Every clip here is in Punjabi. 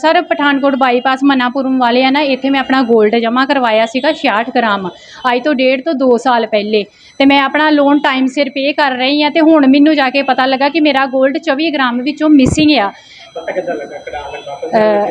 ਸਰ ਪਠਾਨਕੋਟ ਬਾਈਪਾਸ ਮਨਾਪੁਰਮ ਵਾਲੇ ਆ ਨਾ ਇੱਥੇ ਮੈਂ ਆਪਣਾ 골ਡ ਜਮ੍ਹਾਂ ਕਰਵਾਇਆ ਸੀਗਾ 66 ਗ੍ਰਾਮ। ਅੱਜ ਤੋਂ ਡੇਢ ਤੋਂ 2 ਸਾਲ ਪਹਿਲੇ। ਤੇ ਮੈਂ ਆਪਣਾ ਲੋਨ ਟਾਈਮ ਸਿਰ ਪੇ ਕਰ ਰਹੀ ਆ ਤੇ ਹੁਣ ਮੈਨੂੰ ਜਾ ਕੇ ਪਤਾ ਲੱਗਾ ਕਿ ਮੇਰਾ 골ਡ 24 ਗ੍ਰਾਮ ਵਿੱਚੋਂ ਮਿਸਿੰਗ ਆ।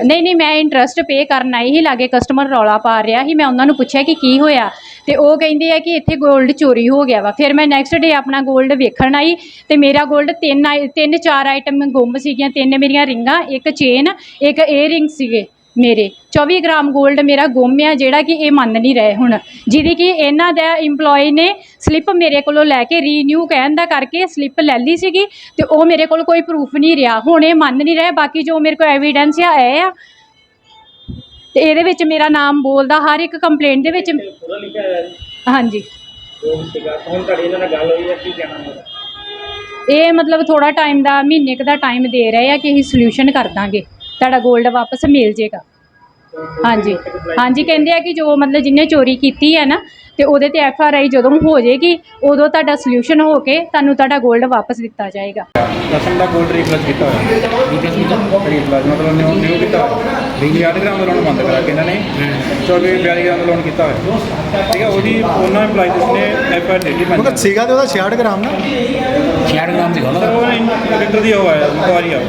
ਨਹੀਂ ਨਹੀਂ ਮੈਂ ਇੰਟਰਸਟ ਪੇ ਕਰਨ ਆਈ ਹੀ ਲਾਗੇ ਕਸਟਮਰ ਰੌਲਾ ਪਾ ਰਿਹਾ ਸੀ। ਮੈਂ ਉਹਨਾਂ ਨੂੰ ਪੁੱਛਿਆ ਕਿ ਕੀ ਹੋਇਆ? ਤੇ ਉਹ ਕਹਿੰਦੇ ਆ ਕਿ ਇੱਥੇ ਗੋਲਡ ਚੋਰੀ ਹੋ ਗਿਆ ਵਾ। ਫਿਰ ਮੈਂ ਨੈਕਸਟ ਡੇ ਆਪਣਾ ਗੋਲਡ ਵੇਖਣ ਆਈ ਤੇ ਮੇਰਾ ਗੋਲਡ ਤਿੰਨ ਆਈ- ਤਿੰਨ ਚਾਰ ਆਈਟਮ ਗੁੰਮ ਸੀਗੀਆਂ। ਤਿੰਨ ਮੇਰੀਆਂ ਰਿੰਗਾਂ, ਇੱਕ ਚੇਨ ਇੱਕ ਏਅਰ ਸੀਗੇ ਮੇਰੇ। 24 ਗ੍ਰਾਮ ਗੋਲਡ ਮੇਰਾ ਗੁੰਮ ਆ ਜਿਹੜਾ ਕਿ ਇਹ ਮੰਨ ਨਹੀਂ ਰਹੇ ਹੁਣ। ਜਿਹਦੀ ਕਿ ਇਹਨਾਂ ਦਾ EMPLOYE ਨੇ ਸਲਿੱਪ ਮੇਰੇ ਕੋਲੋਂ ਲੈ ਕੇ ਰੀਨਿਊ ਕਹਿਣ ਦਾ ਕਰਕੇ ਸਲਿੱਪ ਲੈ ਲਈ ਸੀਗੀ ਤੇ ਉਹ ਮੇਰੇ ਕੋਲ ਕੋਈ ਪ੍ਰੂਫ ਨਹੀਂ ਰਿਹਾ। ਹੁਣ ਇਹ ਮੰਨ ਨਹੀਂ ਰਹੇ, ਬਾਕੀ ਜੋ ਮੇਰੇ ਕੋਲ ਐਵੀਡੈਂਸ ਆ, ਇਹ ਆ। ਤੇ ਇਹਦੇ ਵਿੱਚ ਮੇਰਾ ਨਾਮ ਬੋਲਦਾ ਹਰ ਇੱਕ ਕੰਪਲੇਂਟ ਦੇ ਵਿੱਚ ਹਾਂਜੀ। ਇਹ ਮਤਲਬ ਥੋੜਾ ਟਾਈਮ ਦਾ ਮਹੀਨੇ ਕ ਦਾ ਟਾਈਮ ਦੇ ਰਹੇ ਆ ਕਿ ਅਸੀਂ ਸੋਲੂਸ਼ਨ ਕਰ ਦਾਂਗੇ। ਤੁਹਾਡਾ 골ਡ ਵਾਪਸ ਮਿਲ ਜੇਗਾ। ਹਾਂਜੀ। ਹਾਂਜੀ ਕਹਿੰਦੇ ਆ ਕਿ ਜੋ ਮਤਲਬ ਜਿੰਨੇ ਚੋਰੀ ਕੀਤੀ ਹੈ ਨਾ ਤੇ ਉਹਦੇ ਤੇ ਐਫ ਆਰ ਆਈ ਜਦੋਂ ਹੋ ਜਾਏਗੀ ਉਦੋਂ ਤੁਹਾਡਾ ਸੋਲੂਸ਼ਨ ਹੋ ਕੇ ਤੁਹਾਨੂੰ ਤੁਹਾਡਾ 골ਡ ਵਾਪਸ ਦਿੱਤਾ ਜਾਏਗਾ। ਦਸਮ ਦਾ 골ਡ ਰੀਪਲੇਸ ਕੀਤਾ ਹੋਇਆ। ਰੀਪਲੇਸ ਕੀਤਾ ਰੀਪਲੇਸ ਮਤਲਬ ਨਿਊ ਕੀਤਾ 20 ਗ੍ਰਾਮ ਦਾ ਲੋਨ ਬੰਦ ਕਰਾ ਕੇ ਇਹਨਾਂ ਨੇ 24 42 ਗ੍ਰਾਮ ਦਾ ਲੋਨ ਕੀਤਾ ਹੋਇਆ। ਠੀਕ ਹੈ ਉਹਦੀ ਉਹਨਾਂ ਐਮਪਲਾਈ ਨੇ ਐਫ ਆਰ ਦਿੱਤੀ। ਮਤਲਬ ਪੰਜ ਸੀਗਾ ਤੇ ਉਹਦਾ 66 ਗ੍ਰਾਮ ਨਾ? 66 ਗ੍ਰਾਮ ਸਰ ਉਹਨਾਂ ਉਹ ਰਿਟਰ ਦੀ ਉਹ ਆਇਆ ਇਨਕੁਆਰੀ ਆ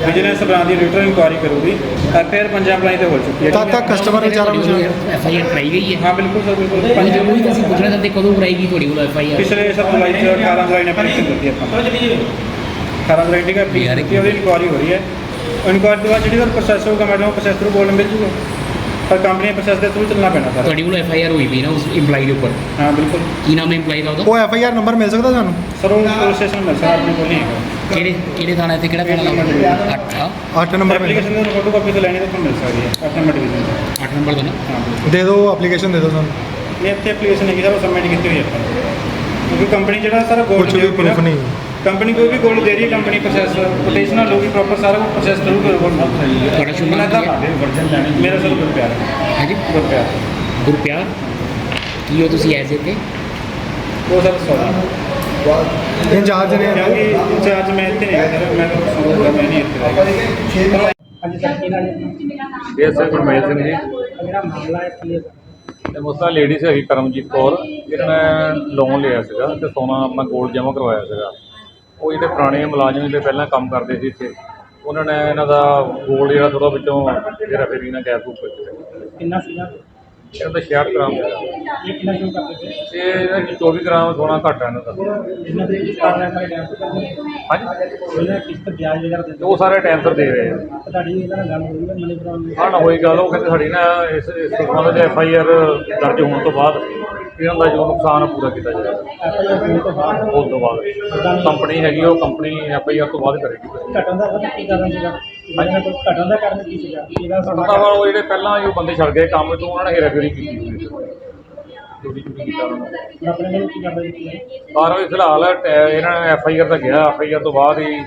ਵਿਜੀਲੈਂਸ ਬ੍ਰਾਂਚ ਦੀ ਰਿਟਰ ਇਨਕੁਆਰੀ ਕਰੂਗੀ। ਐਫਆਈਆਰ ਪੰਜ ਐਮਪਲਾਈ ਤੇ ਹੋ ਚੁੱਕੀ ਹੈ ਤਦ ਤੱਕ ਕਸਟਮਰ ਵਿਚਾਰਾ ਕੁਛ ਐਫ ਆਈ ਆਰ ਕਰਾਈ ਗਈ ਹੈ? ਹਾਂ ਬਿਲਕੁਲ ਸਰ ਬਿਲਕੁਲ। ਪੰਜ ਪੰਜ ਜਰੂਰੀ ਤਾਂ ਅਸੀਂ ਪੁੱਛਣਾ ਚਾਹੁੰਦੇ ਕਦੋਂ ਕਰਾਏਗੀ ਤੁਹਾਡੀ ਕੋਲ ਐਫ ਆਈ ਆਰ ਪਿਛਲੇ ਸਰ ਜੁਲਾਈ ਚ 18 ਜੁਲਾਈ ਨੇ ਐਪਲੀਕੇਸ਼ਨ ਦਿੱਤੀ ਆਪਾਂ 18 ਜੁਲਾਈ ਦੀ ਐਪਲੀਕੇਸ਼ਨ ਦਿੱਤੀ ਉਹਦੀ ਇਨਕੁਆਰੀ ਹੋ ਰਹੀ ਹੈ। ਇਨਕੁਆਰੀ ਤੋਂ ਬਾਅਦ ਜਿਹੜੀ ਸਰ ਪ੍ਰੋਸੈਸ ਹੋਊਗਾ ਮੈਡਮ ਪ੍ਰੋਸੈਸ ਥਰੂ ਗੋਲਡ ਮਿਲ ਜੂਗਾ। ਪਰ ਕੰਪਨੀ ਪ੍ਰੋਸੈਸ ਦੇ ਥਰੂ ਚੱਲਣਾ ਪੈਣਾ ਸਰ। ਤੁਹਾਡੀ ਕੋਲ ਐਫ ਆਈ ਆਰ ਹੋਈ ਵੀ ਨਾ ਉਸ ਇੰਪਲਾਈ ਦੇ ਉੱਪਰ? ਹਾਂ ਬਿਲਕੁਲ। ਕੀ ਨਾਮ ਹੈ ਇੰਪਲਾਈ ਦਾ ਉਹਦਾ? ਉਹ ਐਫ ਆਈ ਆਰ ਨੰਬਰ ਮਿਲ ਸਕਦਾ ਸਾਨੂੰ ਸਰ ਉਹ ਪੁਲਿਸ ਸਟੇਸ਼ਨ ਮਿਲ ਸਕਦਾ ਆਪਣੇ ਕੋਲ ਨਹੀਂ ਹੈਗਾ। ਕਿਹੜੇ ਕਿਹੜੇ ਥਾਣੇ ਤੇ ਕਿਹੜਾ ਥਾਣਾ ਲੱਗਦਾ? 8 8 ਨੰਬਰ ਮਿਲ ਐਪਲੀਕੇਸ਼ਨ ਦੀ ਫੋਟੋ ਕਾਪੀ ਤੋਂ ਲੈਣੀ ਤਾਂ ਤੁਹਾਨੂੰ ਮਿਲ ਸਕਦੀ ਹੈ। ਆਪਣੇ ਮਟੀਰੀਅਲ ਤੋਂ। 8 ਨੰਬਰ ਦਾ ਨਾ? ਹਾਂ ਬਿਲਕੁਲ। ਦੇ ਦਿਓ ਐਪਲੀਕੇਸ਼ਨ ਦੇ ਦਿਓ ਸਾਨੂੰ। ਇਹ ਇੱਥੇ ਐਪਲੀਕੇਸ਼ਨ ਹੈਗੀ ਸਰ ਉਹ ਸਬਮਿਟ ਕੀਤੀ ਹੋਈ ਹੈ ਆਪਾਂ ਕਿਉਂਕਿ ਕੰਪਨੀ ਜਿਹੜਾ ਸਰ ਗੋਲਡ ਕੁਛ ਵੀ proof ਨਹੀਂ। ਕੰਪਨੀ ਕੋਈ ਵੀ ਗੋਲਡ ਦੇ ਰਹੀ ਹੈ ਕੰਪਨੀ ਪ੍ਰੋਸੈਸ ਕੋਟੇਸ਼ਨਲ ਹੋਗੀ ਪ੍ਰੋਪਰ ਸਾਰਾ ਕੁਝ ਪ੍ਰੋਸੈਸ ਥਰੂ ਕਰੋ ਤੁਹਾਡਾ ਸ਼ੁਭ ਨਾਮ ਕੀ ਹੈ? ਮੇਰਾ ਸਰ ਗੁਰਪਿਆਰ ਹੈ। ਜੀ ਗੁਰਪਿਆਰ। ਗੁਰਪਿਆਰ? ਕੀ ਹੋ ਤੁਸੀਂ ਐਜ਼ ਤੇ ਉਹ ਸਰ ਸੌਰੀ ਇੰਚਾਰਜ ਨੇ ਕਿਉਂਕਿ ਇੰਚਾਰਜ ਮੈਂ ਇੱਥੇ ਨਹੀਂ ਹੈਗਾ ਮੈਂ ਤਾਂ ਸੰਭੂਗਾ ਮੈਂ ਨਹੀਂ ਇੱਥੇ ਰਹੇਗਾ ਹਾਂਜੀ ਸਰ ਇਹ ਗੁਰਮੇਲ ਸਿੰਘ ਜੀ। ਜਿਹੜਾ ਮਾਮਲਾ ਹੈ ਕੀ ਹੈ ਤੇ ਮੁਸਤਾ ਲੇਡੀ ਸੀ ਕਰਮਜੀਤ ਕੌਰ। ਜਿਹਨਾਂ ਨੇ ਲੋਨ ਲਿਆ ਸੀਗਾ ਤੇ ਸੋਨਾ ਆਪਣਾ ਗੋਲਡ ਜਮ੍ਹਾਂ ਕਰਵਾਇਆ ਸੀਗਾ। ਉਹ ਜਿਹੜੇ ਪੁਰਾਣੇ ਮੁਲਾਜ਼ਮ ਜਿਹੜੇ ਪਹਿਲਾਂ ਕੰਮ ਕਰਦੇ ਸੀ ਇੱਥੇ ਉਹਨਾਂ ਨੇ ਇਹਨਾਂ ਦਾ ਗੋਲਡ ਜਿਹੜਾ ਥੋੜਾ ਵਿੱਚੋਂ ਜਿਹੜਾ ਫੇਰੀ ਨਾਲ ਗੈਪ ਵਿੱਚ ਕਿੰਨਾ ਸੀਗਾ? ਇਹਨਾਂ ਦਾ 66 ਗ੍ਰਾਮ ਸੀਗਾ। ਇਹ ਕਿੰਨਾ ਸ਼ੋ ਕਰਦੇ ਸੀ? ਤੇ ਇਹਨਾਂ ਦੀ 24 ਗ੍ਰਾਮ ਸੋਨਾ ਘੱਟ ਹੈ ਇਹਨਾਂ ਦਾ। ਇਹਨਾਂ ਦੇ ਕਰ ਰਿਹਾ ਸਾਰੇ ਟਾਈਮ ਤੇ ਹਾਂਜੀ। ਉਹਨਾਂ ਕਿਸ਼ਤ ਵਿਆਜ ਵਗੈਰਾ ਤੇ ਦਿੰਦੇ ਉਹ ਸਾਰੇ ਟਾਈਮ ਸਿਰ ਦੇ ਰਹੇ ਆ। ਤੁਹਾਡੀ ਇਹਨਾਂ ਨਾਲ ਗੱਲ ਹੋਈ ਮਨੀ ਬਰਾਉਨ ਹਾਂ ਨਾ ਹੋਈ ਗੱਲ ਉਹ ਕਹਿੰਦੇ ਸਾਡੀ ਨਾ ਇਸ ਇਸ ਸੰਬੰਧ ਵਿੱਚ ਐਫ ਆਈ ਆਰ ਦਰਜ ਹੋਣ ਤੋਂ ਬਾਅਦ ਇਹਨਾਂ ਦਾ ਜੋ ਨੁਕਸਾਨ ਆ ਪੂਰਾ ਕੀਤਾ ਜਾਏਗਾ ਐਫਆਈਆਰ ਤੋਂ ਬਾਅਦ ਉਸ ਤੋਂ ਬਾਅਦ। ਕੰਪਨੀ ਹੈਗੀ ਉਹ ਕੰਪਨੀ ਐਫ ਆਈ ਆਰ ਤੋਂ ਬਾਅਦ ਕਰੇਗੀ। ਘਟਣ ਦਾ ਕੀ ਕਾਰਨ ਸੀਗਾ? ਇਹਨਾਂ ਘਟਣ ਦਾ ਕਾਰਨ ਕੀ ਸੀਗਾ? ਇਹਦਾ ਵਾ ਉਹ ਜਿਹੜੇ ਪਹਿਲਾਂ ਉਹ ਬੰਦੇ ਛੱਡ ਗਏ ਕੰਮ ਤੋਂ ਉਹਨਾਂ ਨੇ ਹੇਰਾਫੇਰੀ ਕੀਤੀ ਹੋਈ ਸੀ। ਚੋਰੀ ਚੋਰੀ ਕੀਤਾ ਉਹਨਾਂ ਨੇ। ਆਪਣੇ ਵੱਲੋਂ ਕੀ ਕਾਰਵਾਈ ਕੀਤੀ ਹੈ ਪਰ ਉਹ ਫਿਲਹਾਲ ਟੈ- ਇਹਨਾਂ ਨੇ ਐਫ ਆਈ ਆਰ ਤਾਂ ਗਿਆ ਐਫ ਆਈ ਆਰ ਤੋਂ ਬਾਅਦ ਹੀ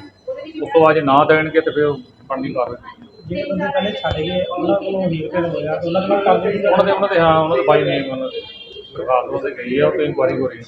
ਉਸ ਤੋਂ ਬਾਅਦ ਜੇ ਨਾ ਦੇਣਗੇ ਤੇ ਫਿਰ ਬਣਦੀ ਕਾਰਵਾਈ। ਜਿਹੜੇ ਬੰਦੇ ਪਹਿਲੇ ਛੱਡ ਗਏ ਉਹਨਾਂ ਕੋਲੋਂ ਹੀਰ ਫੇਰ ਹੋਇਆ ਤੇ ਉਹਨਾਂ ਕੋਲ ਕਰਦੇ ਸੀ ਉਹਨਾਂ ਦੇ ਉਹਨਾਂ ਦੇ ਹਾਂ ਉਹਨਾਂ ਦੇ ਬਾਈ ਨੇ ਉਹਨਾਂ ਦੇ। ਦਰਖਾਸਤ ਉਹਦੇ ਗਈ ਆ ਉਹ ਤੇ ਇਨਕੁਆਰੀ ਹੋ ਰਹੀ ਹੈ